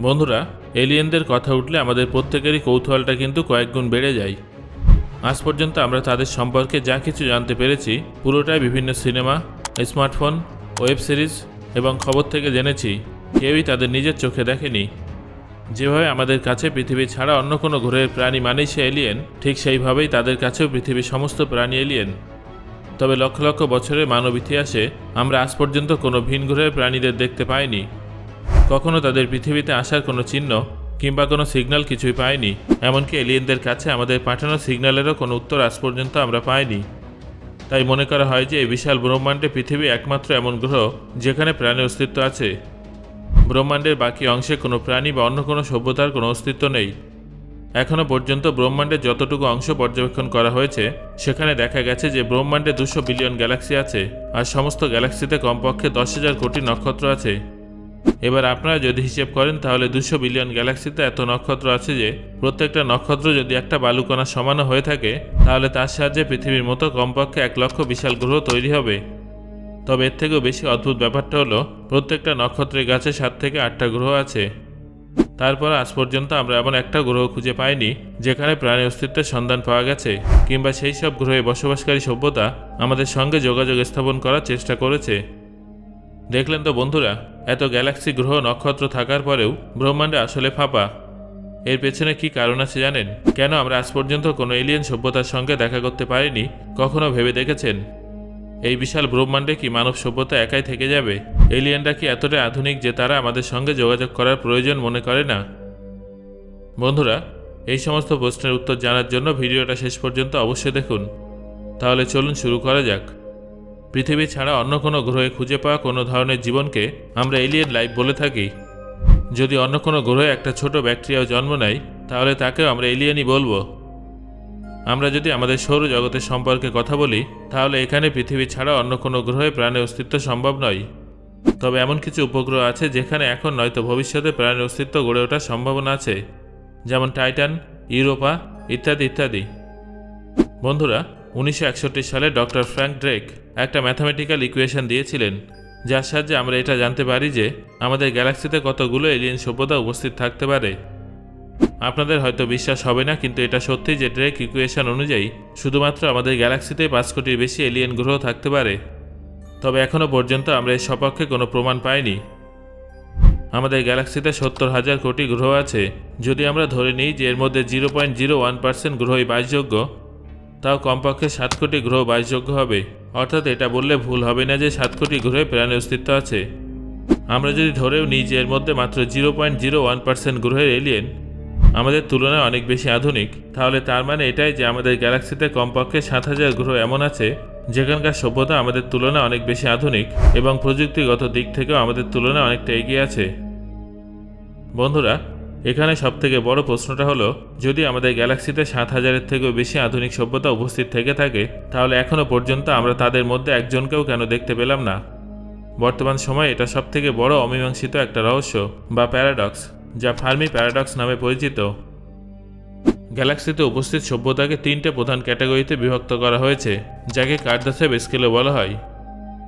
বন্ধুরা, এলিয়েনদের কথা উঠলে আমাদের প্রত্যেকেরই কৌতূহলটা কিন্তু কয়েক গুণ বেড়ে যায়। আজ পর্যন্ত আমরা তাদের সম্পর্কে যা কিছু জানতে পেরেছি, পুরোটাই বিভিন্ন সিনেমা, স্মার্টফোন, ওয়েব সিরিজ এবং খবর থেকে জেনেছি, কেউই তাদের নিজের চোখে দেখেনি। যেভাবে আমাদের কাছে পৃথিবী ছাড়া অন্য কোনো গ্রহের প্রাণী মানেই সে এলিয়েন, ঠিক সেইভাবেই তাদের কাছেও পৃথিবীর সমস্ত প্রাণী এলিয়েন। তবে লক্ষ লক্ষ বছরের মানব ইতিহাসে আমরা আজ পর্যন্ত কোনো ভিন গ্রহের প্রাণীদের দেখতে পাইনি। কখনো তাদের পৃথিবীতে আসার কোনো চিহ্ন কিংবা কোনো সিগন্যাল কিছুই পাইনি এমনকি এলিয়েনদের কাছে আমাদের পাঠানো সিগন্যালেরও কোনো উত্তর আজ পর্যন্ত আমরা পাইনি। তাই মনে করা হয় যে এই বিশাল ব্রহ্মাণ্ডে পৃথিবী একমাত্র এমন গ্রহ যেখানে প্রাণের অস্তিত্ব আছে। ব্রহ্মাণ্ডের বাকি অংশে কোনো প্রাণী বা অন্য কোনো সভ্যতার কোনো অস্তিত্ব নেই। এখনও পর্যন্ত ব্রহ্মাণ্ডের যতটুকু অংশ পর্যবেক্ষণ করা হয়েছে, সেখানে দেখা গেছে যে ব্রহ্মাণ্ডে দুশো বিলিয়ন গ্যালাক্সি আছে, আর সমস্ত গ্যালাক্সিতে কমপক্ষে দশ হাজার কোটি নক্ষত্র আছে। এবার আপনারা যদি হিসেব করেন, তাহলে দুশো বিলিয়ন গ্যালাক্সিতে এত নক্ষত্র আছে যে, প্রত্যেকটা নক্ষত্র যদি একটা বালুকণা সমানও হয়ে থাকে, তাহলে তার সাহায্যে পৃথিবীর মতো কমপক্ষে এক লক্ষ বিশাল গ্রহ তৈরি হবে। তবে এর থেকেও বেশি অদ্ভুত ব্যাপারটা হলো, প্রত্যেকটা নক্ষত্রের গাছে সাত থেকে আটটা গ্রহ আছে। তারপর আজ পর্যন্ত আমরা এমন একটা গ্রহ খুঁজে পাইনি, যেখানে প্রাণের অস্তিত্বের সন্ধান পাওয়া গেছে, কিংবা সেই সব গ্রহে বসবাসকারী সভ্যতা আমাদের সঙ্গে যোগাযোগ স্থাপন করার চেষ্টা করেছে। দেখলেন তো বন্ধুরা এত গ্যালাক্সি গ্রহ নক্ষত্র থাকার পরেও ব্রহ্মাণ্ডে আসলে ফাঁপা। এর পেছনে কি কারণ আছে জানেন? কেন আমরা আজ পর্যন্ত কোনো এলিয়েন সভ্যতার সঙ্গে দেখা করতে পারিনি? কখনো ভেবে দেখেছেন? এই বিশাল ব্রহ্মাণ্ডে কি মানব সভ্যতা একাই থেকে যাবে? এলিয়েনরা কি এতটাই আধুনিক যে তারা আমাদের সঙ্গে যোগাযোগ করার প্রয়োজন মনে করে না? বন্ধুরা, এই সমস্ত প্রশ্নের উত্তর জানার জন্য ভিডিওটা শেষ পর্যন্ত অবশ্যই দেখুন। তাহলে চলুন শুরু করা যাক। পৃথিবী ছাড়া অন্য কোনো গ্রহে খুঁজে পাওয়া কোনো ধরনের জীবনকে আমরা এলিয়েন লাইফ বলে থাকি। যদি অন্য কোনো গ্রহে একটা ছোট ব্যাকটেরিয়াও জন্ম নেয়, তাহলে তাকেও আমরা এলিয়েনই বলব। আমরা যদি আমাদের সৌরজগতের সম্পর্কে কথা বলি, তাহলে এখানে পৃথিবী ছাড়া অন্য কোনো গ্রহে প্রাণের অস্তিত্ব সম্ভব নয়। তবে এমন কিছু উপগ্রহ আছে যেখানে এখন নয়তো ভবিষ্যতে প্রাণের অস্তিত্ব গড়ে ওঠার সম্ভাবনা আছে। যেমন টাইটান, ইউরোপা, ইত্যাদি ইত্যাদি। বন্ধুরা, উনিশশো একষট্টি সালে ডক্টর ফ্র্যাঙ্ক ড্রেক একটা ম্যাথামেটিক্যাল ইকুয়েশন দিয়েছিলেন, যার সাহায্যে আমরা এটা জানতে পারি যে আমাদের গ্যালাক্সিতে কতগুলো এলিয়েন সভ্যতা উপস্থিত থাকতে পারে। আপনাদের হয়তো বিশ্বাস হবে না, কিন্তু এটা সত্যি যে ড্রেক ইকুয়েশন অনুযায়ী শুধুমাত্র আমাদের গ্যালাক্সিতে পাঁচ কোটির বেশি এলিয়েন গ্রহ থাকতে পারে। তবে এখনও পর্যন্ত আমরা এর সপক্ষে কোনো প্রমাণ পাইনি। আমাদের গ্যালাক্সিতে সত্তর হাজার কোটি গ্রহ আছে। যদি আমরা ধরে নিই যে এর মধ্যে zero point zero one percent গ্রহই বাসযোগ্য, তাও কমপক্ষে সাত কোটি গ্রহ বাসযোগ্য হবে। অর্থাৎ এটা বললে ভুল হবে না যে সাত কোটি গ্রহে প্রাণের অস্তিত্ব আছে। আমরা যদি ধরেও নিই যে এর মধ্যে মাত্র zero point zero one percent গ্রহের এলিয়েন আমাদের তুলনায় অনেক বেশি আধুনিক, তাহলে তার মানে এটাই যে আমাদের গ্যালাক্সিতে কমপক্ষে সাত হাজার গ্রহ এমন আছে, যেখানকার সভ্যতা আমাদের তুলনায় অনেক বেশি আধুনিক এবং প্রযুক্তিগত দিক থেকেও আমাদের তুলনায় অনেকটা এগিয়ে আছে। বন্ধুরা এখানে সবথেকে বড় প্রশ্নটা হলো, যদি আমাদের গ্যালাক্সিতে সাত হাজারের থেকেও বেশি আধুনিক সভ্যতা উপস্থিত থেকে থাকে, তাহলে এখনও পর্যন্ত আমরা তাদের মধ্যে একজনকেও কেন দেখতে পেলাম না? বর্তমান সময়ে এটা সবথেকে বড় অমীমাংসিত একটা রহস্য বা প্যারাডক্স, যা ফার্মি প্যারাডক্স নামে পরিচিত। গ্যালাক্সিতে উপস্থিত সভ্যতাকে তিনটে প্রধান ক্যাটাগরিতে বিভক্ত করা হয়েছে, যাকে কার্দাসেব স্কেলও বলা হয়।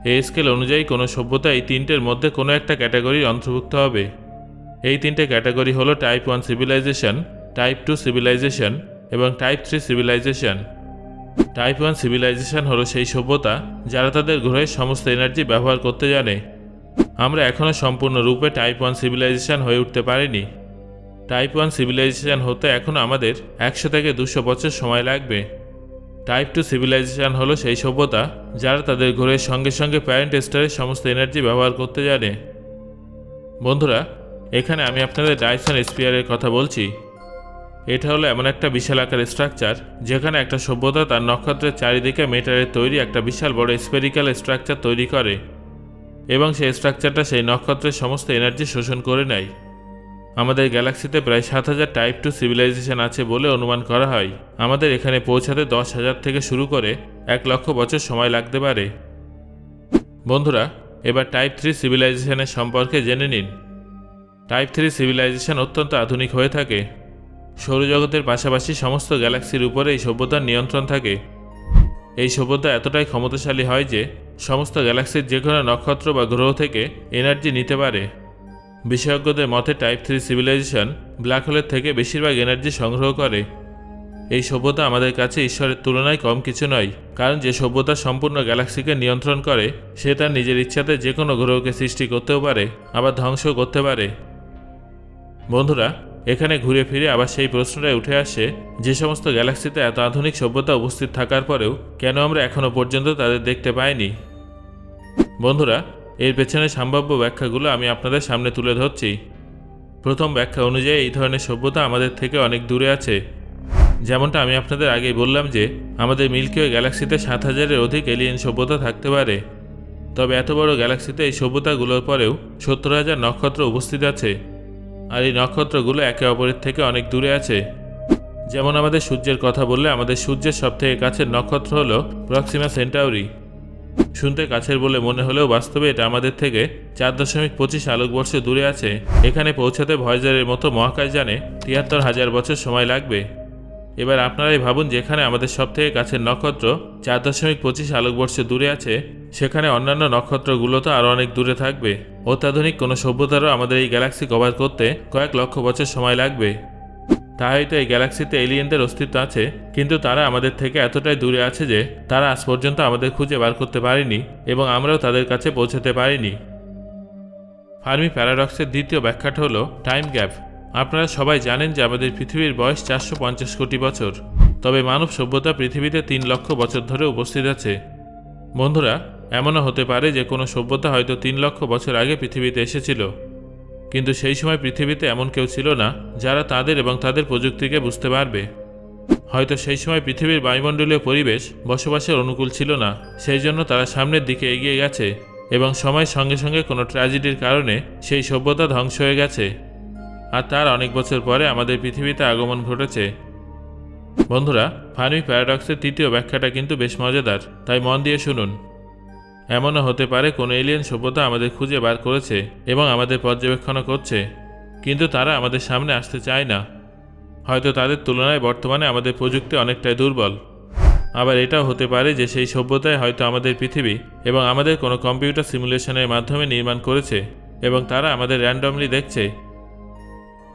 এই স্কেল অনুযায়ী কোনো সভ্যতা এই তিনটের মধ্যে কোনো একটা ক্যাটাগরির অন্তর্ভুক্ত হবে। এই তিনটে ক্যাটাগরি হলো type one civilization, type two civilization এবং type three civilization. Type one civilization হলো সেই সভ্যতা যারা তাদের গ্রহের সমস্ত এনার্জি ব্যবহার করতে জানে। আমরা এখনও সম্পূর্ণরূপে টাইপ ওয়ান সিভিলাইজেশন হয়ে উঠতে পারিনি। টাইপ ওয়ান সিভিলাইজেশন হতে এখন আমাদের একশো থেকে দুশো বছর সময় লাগবে। টাইপ টু সিভিলাইজেশন হলো সেই সভ্যতা যারা তাদের ঘরের সঙ্গে সঙ্গে প্যারেন্ট স্টারের সমস্ত এনার্জি ব্যবহার করতে জানে। বন্ধুরা এখানে আমি আপনাদের ডাইসন স্পিয়ারের কথা বলছি। এটা হলো এমন একটা বিশাল আকার স্ট্রাকচার যেখানে একটা সভ্যতা তার নক্ষত্রের চারিদিকে মেটারের তৈরি একটা বিশাল বড় স্পেরিক্যাল স্ট্রাকচার তৈরি করে এবং সেই স্ট্রাকচারটা সেই নক্ষত্রের সমস্ত এনার্জি শোষণ করে নেয়। আমাদের গ্যালাক্সিতে প্রায় সাত হাজার টাইপ টু সিভিলাইজেশন আছে বলে অনুমান করা হয়। আমাদের এখানে পৌঁছাতে দশ হাজার থেকে শুরু করে এক লক্ষ বছর সময় লাগতে পারে। বন্ধুরা, এবার টাইপ থ্রি সিভিলাইজেশনের সম্পর্কে জেনে নিন। টাইপ থ্রি সিভিলাইজেশন অত্যন্ত আধুনিক হয়ে থাকে। সৌরজগতের পাশাপাশি সমস্ত গ্যালাক্সির উপরে এই সভ্যতার নিয়ন্ত্রণ থাকে। এই সভ্যতা এতটাই ক্ষমতাশালী হয় যে, সমস্ত গ্যালাক্সির যে কোনো নক্ষত্র বা গ্রহ থেকে এনার্জি নিতে পারে। বিশেষজ্ঞদের মতে টাইপ থ্রি সিভিলাইজেশন ব্ল্যাক হোলের থেকে বেশিরভাগ এনার্জি সংগ্রহ করে। এই সভ্যতা আমাদের কাছে ঈশ্বরের তুলনায় কম কিছু নয়, কারণ যে সভ্যতা সম্পূর্ণ গ্যালাক্সিকে নিয়ন্ত্রণ করে, সে তার নিজের ইচ্ছাতে যে কোনো গ্রহকে সৃষ্টি করতেও পারে, আবার ধ্বংস করতে পারে। বন্ধুরা, এখানে ঘুরে ফিরে আবার সেই প্রশ্নটাই উঠে আসে, যে সমস্ত গ্যালাক্সিতে এত আধুনিক সভ্যতা উপস্থিত থাকার পরেও কেন আমরা এখনও পর্যন্ত তাদের দেখতে পাইনি? বন্ধুরা, এর পেছনে সম্ভাব্য ব্যাখ্যাগুলো আমি আপনাদের সামনে তুলে ধরছি। প্রথম ব্যাখ্যা অনুযায়ী এই ধরনের সভ্যতা আমাদের থেকে অনেক দূরে আছে। যেমনটা আমি আপনাদের আগেই বললাম যে, আমাদের মিল্কি ওয়ে গ্যালাক্সিতে সাত হাজারের অধিক এলিয়েন সভ্যতা থাকতে পারে। তবে এত বড় গ্যালাক্সিতে এই সভ্যতাগুলোর পরেও সত্তর হাজার নক্ষত্র উপস্থিত আছে। আর এই নক্ষত্রগুলো একে অপরের থেকে অনেক দূরে আছে। যেমন আমাদের সূর্যের কথা বললে, আমাদের সূর্যের সবথেকে কাছের নক্ষত্র হলো প্রক্সিমা সেন্টাউরি শুনতে কাছের বলে মনে হলেও বাস্তবে এটা আমাদের থেকে চার দশমিক পঁচিশ আলোকবর্ষ দূরে আছে। এখানে পৌঁছাতে ভয়েজারের মতো মহাকাশযানে তিয়াত্তর হাজার বছর সময় লাগবে। এবার আপনারাই ভাবুন, যেখানে আমাদের সবথেকে কাছের নক্ষত্র চার দশমিক পঁচিশ আলোকবর্ষ দূরে আছে সেখানে অন্যান্য নক্ষত্রগুলো তো আরও অনেক দূরে থাকবে। অত্যাধুনিক কোনো সভ্যতারও আমাদের এই গ্যালাক্সি কভার করতে কয়েক লক্ষ বছর সময় লাগবে। তা হয়তো এই গ্যালাক্সিতে এলিয়েনদের অস্তিত্ব আছে, কিন্তু তারা আমাদের থেকে এতটাই দূরে আছে যে তারা আজ পর্যন্ত আমাদের খুঁজে বার করতে পারেনি এবং আমরাও তাদের কাছে পৌঁছাতে পারিনি। ফার্মি প্যারাডক্সের দ্বিতীয় ব্যাখ্যাটা হলো টাইম গ্যাপ। আপনারা সবাই জানেন যে আমাদের পৃথিবীর বয়স চারশো পঞ্চাশ কোটি বছর, তবে মানব সভ্যতা পৃথিবীতে তিন লক্ষ বছর ধরে উপস্থিত আছে। বন্ধুরা এমনও হতে পারে যে কোনো সভ্যতা হয়তো তিন লক্ষ বছর আগে পৃথিবীতে এসেছিল। কিন্তু সেই সময় পৃথিবীতে এমন কেউ ছিল না যারা তাদের এবং তাদের প্রযুক্তিকে বুঝতে পারবে। হয়তো সেই সময় পৃথিবীর বায়ুমণ্ডলীয় পরিবেশ বসবাসের অনুকূল ছিল না, সেই জন্য তারা সামনের দিকে এগিয়ে গেছে এবং সময়ের সঙ্গে সঙ্গে কোনো ট্র্যাজেডির কারণে সেই সভ্যতা ধ্বংস হয়ে গেছে। আর তার অনেক বছর পরে আমাদের পৃথিবীতে আগমন ঘটেছে। বন্ধুরা ফার্মি প্যারাডক্সের তৃতীয় ব্যাখ্যাটা কিন্তু বেশ মজাদার, তাই মন দিয়ে শুনুন। এমনও হতে পারে কোনো এলিয়েন সভ্যতা আমাদের খুঁজে বার করেছে এবং আমাদের পর্যবেক্ষণও করছে। কিন্তু তারা আমাদের সামনে আসতে চায় না। হয়তো তাদের তুলনায় বর্তমানে আমাদের প্রযুক্তি অনেকটাই দুর্বল। আবার এটাও হতে পারে যে সেই সভ্যতায় হয়তো আমাদের পৃথিবী এবং আমাদের কোনো কম্পিউটার সিমুলেশনের মাধ্যমে নির্মাণ করেছে এবং তারা আমাদের র্যান্ডমলি দেখছে।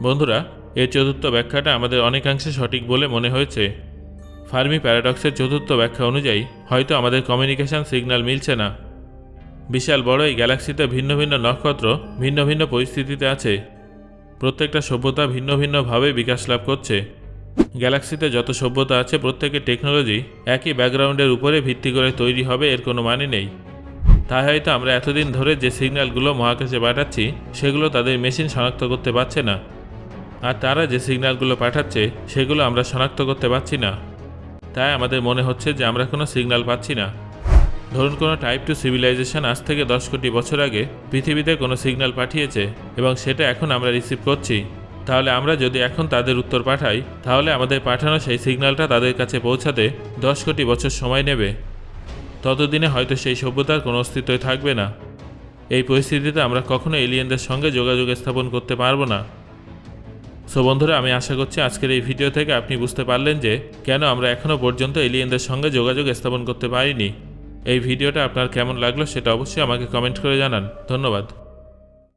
বন্ধুরা, এর চতুর্থ ব্যাখ্যাটা আমাদের অনেকাংশে সঠিক বলে মনে হয়েছে। ফার্মি প্যারাডক্সের চতুর্থ ব্যাখ্যা অনুযায়ী হয়তো আমাদের কমিউনিকেশন সিগন্যাল মিলছে না। বিশাল বড় এই গ্যালাক্সিতে ভিন্ন ভিন্ন নক্ষত্র, ভিন্ন ভিন্ন পরিস্থিতিতে আছে। প্রত্যেকটা সভ্যতা ভিন্ন ভিন্নভাবে বিকাশ লাভ করছে। গ্যালাক্সিতে যত সভ্যতা আছে, প্রত্যেকের টেকনোলজি একই ব্যাকগ্রাউন্ডের উপরে ভিত্তি করে তৈরি হবে, এর কোনো মানে নেই। তাই হয়তো আমরা এতদিন ধরে যে সিগন্যালগুলো মহাকাশে পাঠাচ্ছি, সেগুলো তাদের মেশিন শনাক্ত করতে পারছে না। আর তারা যে সিগন্যালগুলো পাঠাচ্ছে, সেগুলো আমরা শনাক্ত করতে পারছি না। তাই আমাদের মনে হচ্ছে যে আমরা কোনো সিগন্যাল পাচ্ছি না। ধরুন কোনো টাইপ টু সিভিলাইজেশন আজ থেকে দশ কোটি বছর আগে পৃথিবীতে কোনো সিগন্যাল পাঠিয়েছে এবং সেটা এখন আমরা রিসিভ করছি, তাহলে আমরা যদি এখন তাদের উত্তর পাঠাই, তাহলে আমাদের পাঠানো সেই সিগন্যালটা তাদের কাছে পৌঁছাতে দশ কোটি বছর সময় নেবে। ততদিনে হয়তো সেই সভ্যতার কোনো অস্তিত্বই থাকবে না। এই পরিস্থিতিতে আমরা কখনো এলিয়েনদের সঙ্গে যোগাযোগ স্থাপন করতে পারব না। সো বন্ধুরা, আমি আশা করছি আজকের এই ভিডিও থেকে আপনি বুঝতে পারলেন যে কেন আমরা এখনও পর্যন্ত এলিয়েনদের সঙ্গে যোগাযোগ স্থাপন করতে পারিনি। এই ভিডিওটা আপনার কেমন লাগল সেটা অবশ্যই আমাকে কমেন্ট করে জানান। ধন্যবাদ।